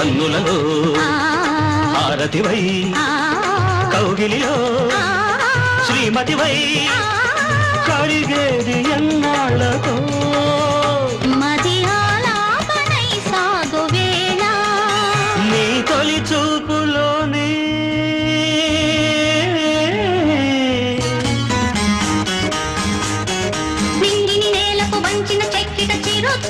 కన్నులలో హారతివై కౌగిలిలో శ్రీమతివై కడిగేది ఎన్నాళ్ళతో చెక్కిట చిరు